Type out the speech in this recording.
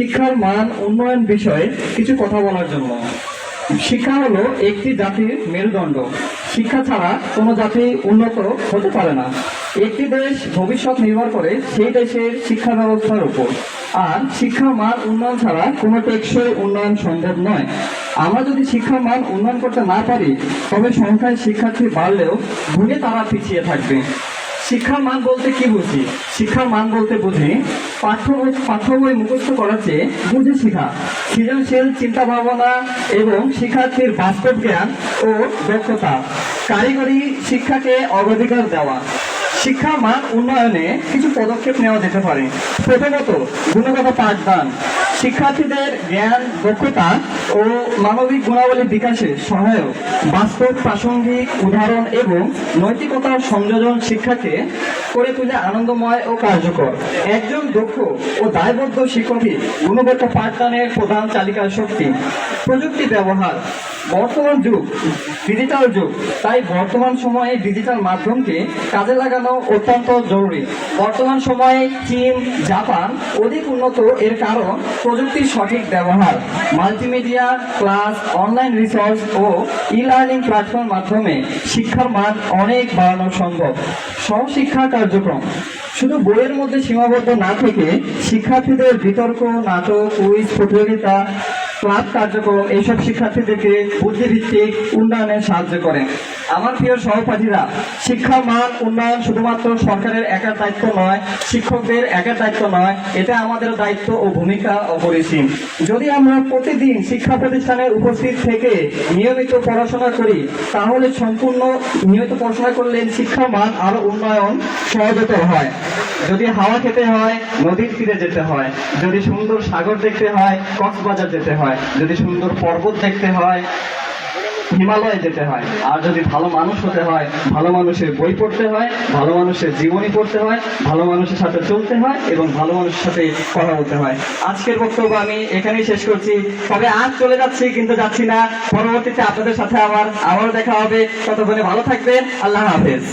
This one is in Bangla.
শিক্ষার মান উন্নয়ন বিষয়ে কিছু কথা বলার জন্য। শিক্ষা হলো একটি জাতির মেরুদণ্ড। শিক্ষা ছাড়া কোনো জাতি উন্নত হতে পারে না। একটি দেশ ভবিষ্যৎ নির্ভর করে সেই দেশের শিক্ষা ব্যবস্থার উপর। আর শিক্ষার মান উন্নয়ন ছাড়া কোনো টেকসই উন্নয়ন সম্ভব নয়। আমরা যদি শিক্ষার মান উন্নয়ন করতে না পারি, তবে সংখ্যায় শিক্ষার্থী বাড়লেও ভুলে তারা পিছিয়ে থাকবে। শিক্ষার মান বলতে কি বুঝি? শিক্ষার মান বলতে বুঝি, পাঠ্য বই পাঠ্য বই মুখস্থ করার চেয়ে বুঝে শেখা। সৃজনশীল চিন্তা ভাবনা এবং শিক্ষার্থীর বাস্তব জ্ঞান ও দক্ষতা, কারিগরি শিক্ষাকে অগ্রাধিকার দেওয়া। শিক্ষা মান উন্নয়নে কিছু পদক্ষেপ নেওয়া যেতে পারে। প্রথমত, গুণগত পাঠদান। শিক্ষার্থীদের জ্ঞান, দক্ষতা ও মানবিক গুণাবলী বিকাশে সহায়ক। বাস্তব প্রাসঙ্গিক উদাহরণ এবং নৈতিকতার সংযোজন শিক্ষাকে করে তুলে আনন্দময় ও কার্যকর। একজন দক্ষ ও দায়বদ্ধ শিক্ষকই গুণগত পাঠদানের প্রধান চালিকা শক্তি প্রযুক্তি ব্যবহার বর্তমান যুগ ডিজিটাল যুগ। তাই বর্তমান সময়ে ডিজিটাল মাধ্যমকে কাজে লাগানো অত্যন্ত জরুরি। বর্তমান সময়ে চীন, জাপান অধিক উন্নত এর কারণ প্রযুক্তির সঠিক ব্যবহার। মাল্টিমিডিয়া, ক্লাস, অনলাইন রিসোর্স ও ই লার্নিং প্ল্যাটফর্ম মাধ্যমে শিক্ষার মান অনেক বাড়ানো সম্ভব। সহশিক্ষা কার্যক্রম। শুধু বইয়ের মধ্যে সীমাবদ্ধ না থেকে শিক্ষার্থীদের বিতর্ক, নাটক কুইজ প্রতিযোগিতা ক্লাব কার্যক্রম, এইসব শিক্ষার্থীদেরকে বুদ্ধিভিত্তিক উন্নয়নে সাহায্য করে। আমার প্রিয় সহপাঠীরা, শিক্ষা মান উন্নয়ন শুধুমাত্র সরকারের একার দায়িত্ব নয়, শিক্ষকদের একার দায়িত্ব নয়, এটা আমাদের দায়িত্ব ও ভূমিকা অপরিসীম যদি আমরা প্রতিদিন শিক্ষা প্রতিষ্ঠানে উপস্থিত থেকে নিয়মিত পড়াশোনা করি, তাহলে সম্পূর্ণ নিয়মিত পড়াশোনা করলে শিক্ষা মান আরও উন্নয়ন সহজতর হয়। যদি হাওয়া খেতে হয়, নদীর তীরে যেতে হয়। যদি সুন্দর সাগর দেখতে হয়, কক্সবাজার যেতে হয়। যদি সুন্দর পর্বত দেখতে হয়, হিমালয়ে যেতে হয়, আর যদি ভালো মানুষ হতে হয়, ভালো মানুষের বই পড়তে হয়, ভালো মানুষের জীবনী পড়তে হয়, ভালো মানুষের সাথে চলতে হয় এবং ভালো মানুষের সাথে কথা বলতে হয়। আজকের বক্তব্য আমি এখানেই শেষ করছি। তবে আজ চলে যাচ্ছি, কিন্তু যাচ্ছি না। পরবর্তীতে আপনাদের সাথে আবার, আবারও দেখা হবে। ততক্ষণে ভালো থাকবেন। আল্লাহ হাফেজ।